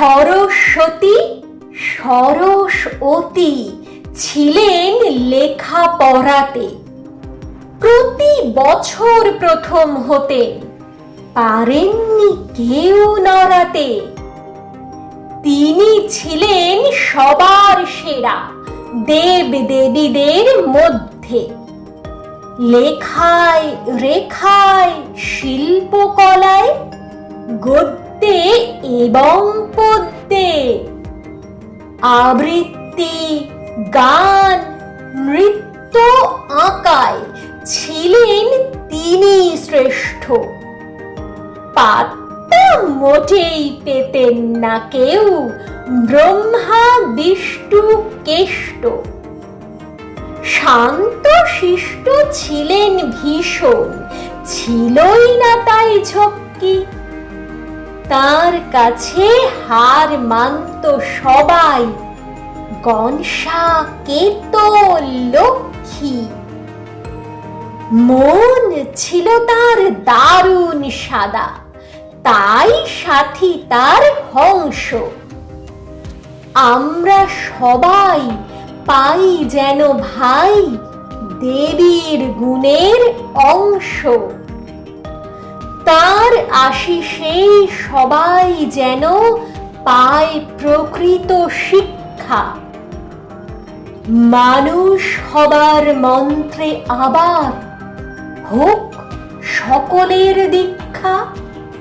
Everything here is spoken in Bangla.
সরস্বতী সরস অতি ছিলেন লেখা পড়াতে প্রতি বছর প্রথম হতেন পারেননি কেউ নড়াতে। তিনি ছিলেন সবার সেরা দেব দেবীদের মধ্যে। লেখায়, রেখায়, শিল্পকলায় গদ্যে এবং পদ্যে আবৃত্তি, গান, নৃত্য আঁকায় ছিলেন তিনি শ্রেষ্ঠ। পাত্তা মোটেই পেতেন না কেউ, ব্রহ্মা, বিষ্ণু, কেষ্ট। শান্ত শিষ্ট ছিলেন ভীষণ, ছিলই না তাই ঝক্কি তার কাছে হার মানত সবাই। গনসা কেত লক্ষ্মী। মন ছিল তার দারুণ সাদা, তাই সাথী তার হংস। আমরা সবাই পাই যেন ভাই দেবীর গুণের অংশ। তার আশিসেই সবাই যেন পায় প্রকৃত শিক্ষা। মানুষ হবার মন্ত্রে আবার হোক সকলের দীক্ষা।